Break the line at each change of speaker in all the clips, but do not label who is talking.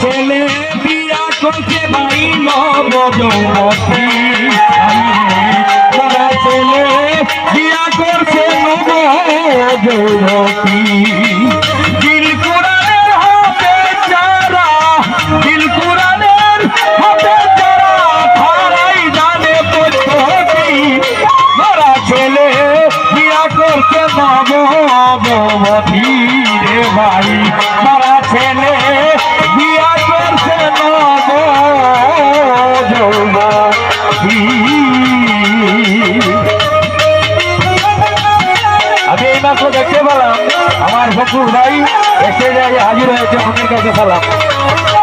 ছেলে বিয়া করছে ভাই নব ছেলে বিয়া করছে নব যুবতী হয়েছে মনের কাছে সালাম বাইরে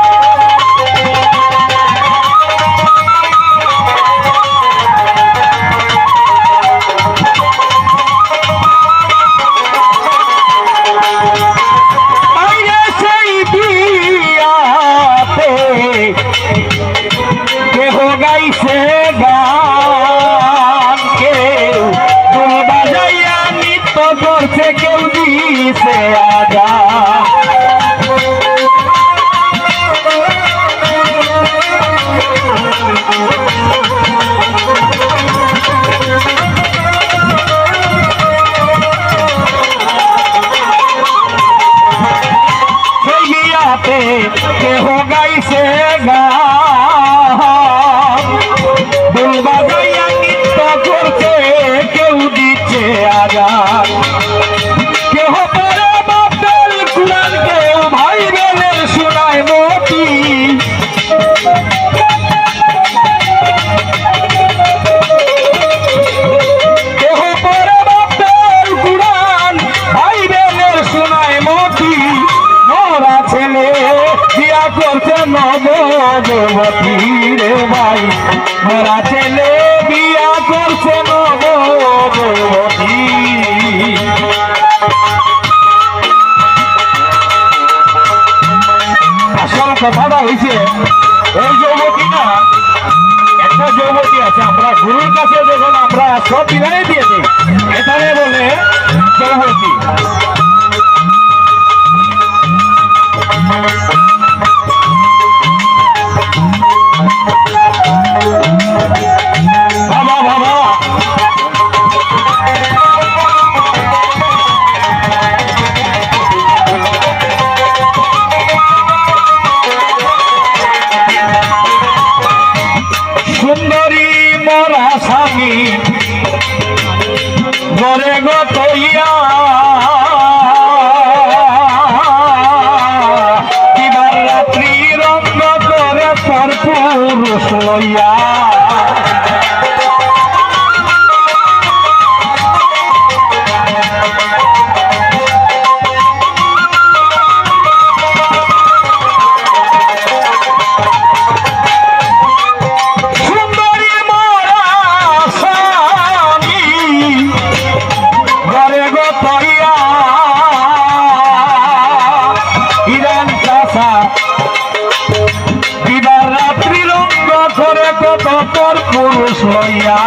আসল কথাটা হয়েছে না, একটা যৌবতী আছে, আমরা গুরুর কাছে যখন আমরা সব বিদায় দিয়ে দিই, এখানে বলে গরে গতইয়া তোর পুরুষ লইয়া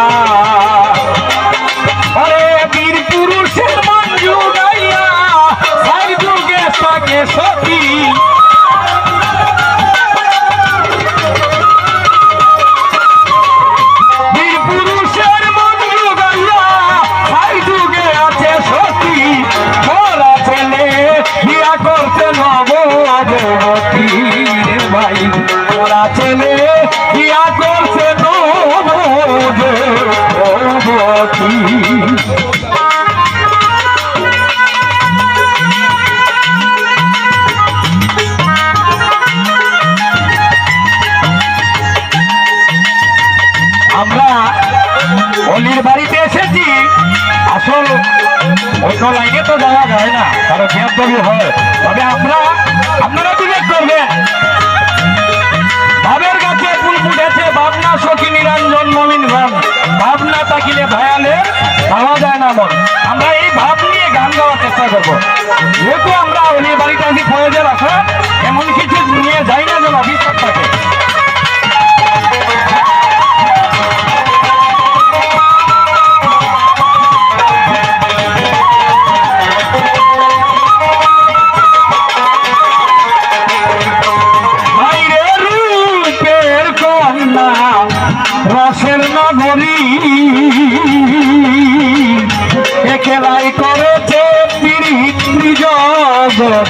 অন্য লাইনে তো যাওয়া যায় না। কারও বিয়াদবি হয়। তবে আমরা আপনারা বিবেক করবেন। ভাবের কাছে ফুল ফুটেছে ভাবনা সখী নিরঞ্জন মমিন রাম। ভাবনা তাকিলে ভায়ালে পাওয়া যায় না মন। আমরা এই ভাব নিয়ে গান গাওয়ার চেষ্টা করব। যেহেতু আমরা অলির বাড়িতে আছি ফয়েজের আসা এমন কিছু নিয়ে যাই না যেন রাসের নগরী। একেলাই করেছে পিড়ি জগৎ